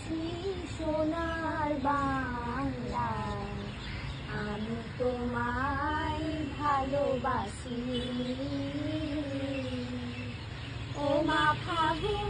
আছি সোনার বাংলা আমি তোমায় ভালোবাসি। ও মা ফাগুন